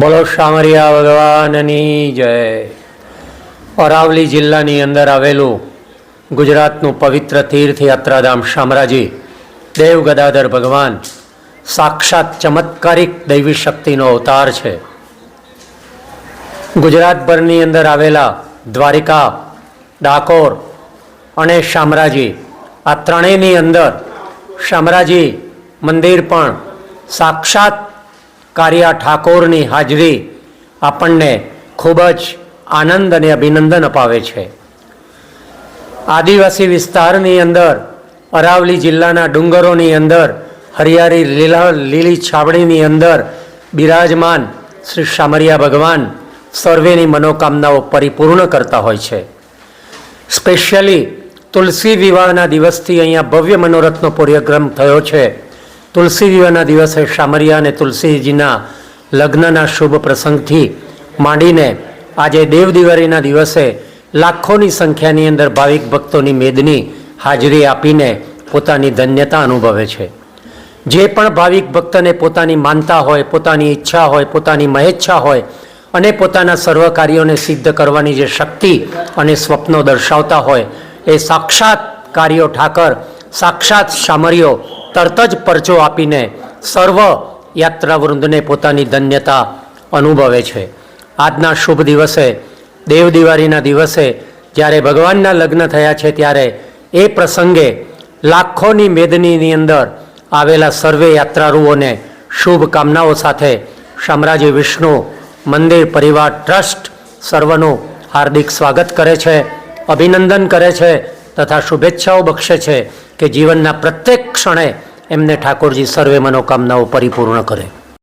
બોલો શામરિયા ભગવાનની જય. અરાવલી જિલ્લાની અંદર આવેલું ગુજરાતનું પવિત્ર તીર્થ યાત્રાધામ શામરાજી, દેવ ગદાધર ભગવાન સાક્ષાત ચમત્કારિક દૈવી શક્તિનો અવતાર છે. ગુજરાતભરની અંદર આવેલા દ્વારિકા, ડાકોર અને શામરાજી, આ ત્રણેયની અંદર શામરાજી મંદિર પણ સાક્ષાત કારિયા ઠાકોરની હાજરી આપણને ખૂબ જ આનંદ અને અભિનંદન અપાવે છે. આદિવાસી વિસ્તારની અંદર, અરાવલી જિલ્લાના ડુંગરોની અંદર, હરિયાળી લીલા, લીલી છાવણીની અંદર બિરાજમાન શ્રી શામરિયા ભગવાન સર્વેની મનોકામનાઓ પરિપૂર્ણ કરતા હોય છે. સ્પેશિયલી તુલસી વિવાહના દિવસથી અહીંયા ભવ્ય મનોરથનો પ્રોગ્રામ થયો છે. તુલસી વિવાહના દિવસે શામરિયા અને તુલસીજીના લગ્નના શુભ પ્રસંગથી માંડીને આજે દેવ દિવાળીના દિવસે લાખોની સંખ્યાની અંદર ભાવિક ભક્તોની મેદની હાજરી આપીને પોતાની ધન્યતા અનુભવે છે. જે પણ ભાવિક ભક્તને પોતાની માનતા હોય, પોતાની ઈચ્છા હોય, પોતાની મહેચ્છા હોય અને પોતાના સર્વ કાર્યોને સિદ્ધ કરવાની જે શક્તિ અને સ્વપ્નો દર્શાવતા હોય, એ સાક્ષાત કાર્યો ઠાકર, સાક્ષાત શામરીઓ તરત જ પરચો આપીને સર્વ યાત્રાવૃંદને પોતાની ધન્યતા અનુભવે છે. આજના શુભ દિવસે, દેવ દિવાળીના દિવસે જ્યારે ભગવાનના લગ્ન થયા છે ત્યારે એ પ્રસંગે લાખોની મેદનીની અંદર આવેલા સર્વે યાત્રાળુઓને શુભ કામનાઓ સાથે સામ્રાજ્ય વિષ્ણુ મંદિર પરિવાર ટ્રસ્ટ સર્વનું હાર્દિક સ્વાગત કરે છે, અભિનંદન કરે છે તથા શુભેચ્છાઓ બક્ષે છે કે જીવનના પ્રત્યેક ક્ષણે એમને ઠાકોરજી સર્વે મનોકામનાઓ પરિપૂર્ણ કરે.